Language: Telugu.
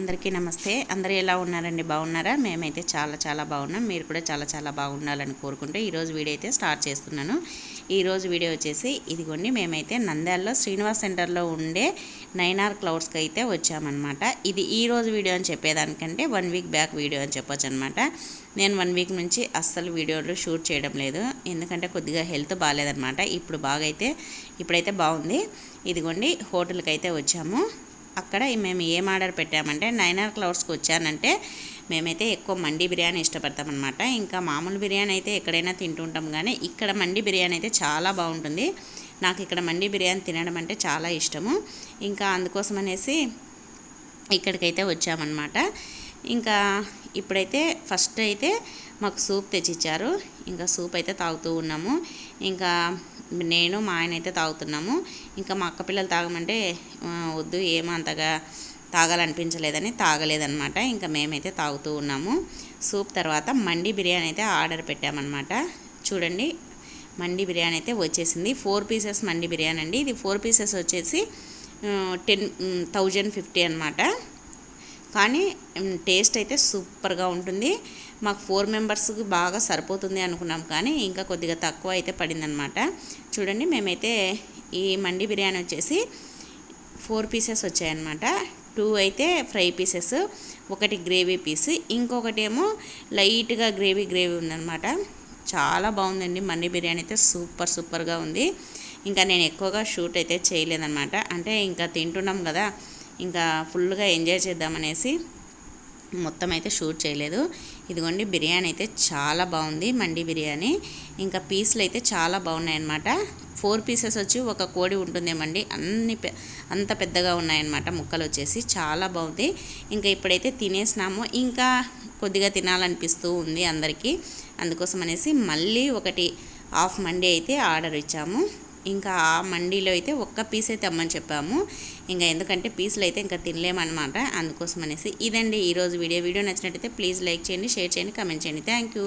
అందరికీ నమస్తే. అందరూ ఎలా ఉన్నారండి? బాగున్నారా? మేమైతే చాలా చాలా బాగున్నాం. మీరు కూడా చాలా చాలా బాగుండాలని కోరుకుంటూ ఈరోజు వీడియో అయితే స్టార్ట్ చేస్తున్నాను. ఈరోజు వీడియో వచ్చేసి ఇదిగోండి మేమైతే నంద్యాలలో శ్రీనివాస్ సెంటర్లో ఉండే నైనార్ క్లౌడ్స్కి అయితే వచ్చామన్నమాట. ఇది ఈ రోజు వీడియో అని చెప్పేదానికంటే వన్ వీక్ బ్యాక్ వీడియో అని చెప్పొచ్చు అనమాట నేను వన్ వీక్ నుంచి అస్సలు వీడియోలు షూట్ చేయడం లేదు. ఎందుకంటే కొద్దిగా హెల్త్ బాగాలేదనమాట ఇప్పుడు బాగా అయితే ఇప్పుడైతే బాగుంది. ఇదిగోండి హోటల్కి అయితే వచ్చాము. అక్కడ మేము ఏం ఆర్డర్ పెట్టామంటే నైనార్ క్లౌడ్స్కి వచ్చానంటే మేమైతే ఎక్కువ మండి బిర్యానీ ఇష్టపడతామన్నమాట. ఇంకా మామూలు బిర్యానీ అయితే ఎక్కడైనా తింటుంటాం కానీ ఇక్కడ మండి బిర్యానీ అయితే చాలా బాగుంటుంది. నాకు ఇక్కడ మండి బిర్యానీ తినడం అంటే చాలా ఇష్టము. ఇంకా అందుకోసం అనేసి ఇక్కడికైతే వచ్చామన్నమాట. ఇంకా ఇప్పుడైతే ఫస్ట్ అయితే మాకు సూప్ తెచ్చిచ్చారు. ఇంకా సూప్ అయితే తాగుతూ ఉన్నాము. ఇంకా నేను మా ఆయన అయితే తాగుతున్నాము. ఇంకా మా అక్క పిల్లలు తాగమంటే వద్దు ఏమో అంతగా తాగాలనిపించలేదని తాగలేదనమాట ఇంకా మేమైతే తాగుతూ ఉన్నాము. సూప్ తర్వాత మండి బిర్యానీ అయితే ఆర్డర్ పెట్టామన్నమాట. చూడండి మండి బిర్యానీ అయితే వచ్చేసింది. ఫోర్ పీసెస్ మండి బిర్యానీ అండి. ఇది ఫోర్ పీసెస్ వచ్చేసి టెన్ థౌజండ్ ఫిఫ్టీ అనమాట కానీ టేస్ట్ అయితే సూపర్గా ఉంటుంది. మాకు ఫోర్ మెంబర్స్కి బాగా సరిపోతుంది అనుకున్నాం. కానీ ఇంకా కొద్దిగా తక్కువ అయితే పడిందనమాట చూడండి మేమైతే ఈ మండి బిర్యానీ వచ్చేసి ఫోర్ పీసెస్ వచ్చాయన్నమాట. టూ అయితే ఫ్రై పీసెస్ ఒకటి గ్రేవీ పీస్ ఇంకొకటి ఏమో లైట్గా గ్రేవీ గ్రేవీ ఉందన్నమాట. చాలా బాగుందండి మండి బిర్యానీ అయితే సూపర్ సూపర్గా ఉంది. ఇంకా నేను ఎక్కువగా షూట్ అయితే చేయలేదన్నమాట. అంటే ఇంకా తింటున్నాం కదా ఇంకా ఫుల్గా ఎంజాయ్ చేద్దామనేసి మొత్తం అయితే షూట్ చేయలేదు. ఇదిగోండి బిర్యానీ అయితే చాలా బాగుంది మండి బిర్యానీ. ఇంకా పీసులు అయితే చాలా బాగున్నాయి అన్నమాట ఫోర్ పీసెస్ వచ్చి ఒక కోడి ఉంటుందేమండి అన్ని అంత పెద్దగా ఉన్నాయన్నమాట ముక్కలు వచ్చేసి చాలా బాగుంది. ఇంకా ఇప్పుడైతే తినేసినాము ఇంకా కొద్దిగా తినాలనిపిస్తూ ఉంది అందరికీ. అందుకోసం అనేసి మళ్ళీ ఒకటి హాఫ్ మండి అయితే ఆర్డర్ ఇచ్చాము. ఇంకా ఆ మండీలో అయితే ఒక్క పీస్ అయితే అమ్మని చెప్పాము. ఇంకా ఎందుకంటే పీసులు అయితే ఇంకా తినలేమన్నమాట. అందుకోసం అనేసి ఇదండి ఈరోజు వీడియో. వీడియో నచ్చినట్టయితే ప్లీజ్ లైక్ చేయండి షేర్ చేయండి కమెంట్ చేయండి. Thank you.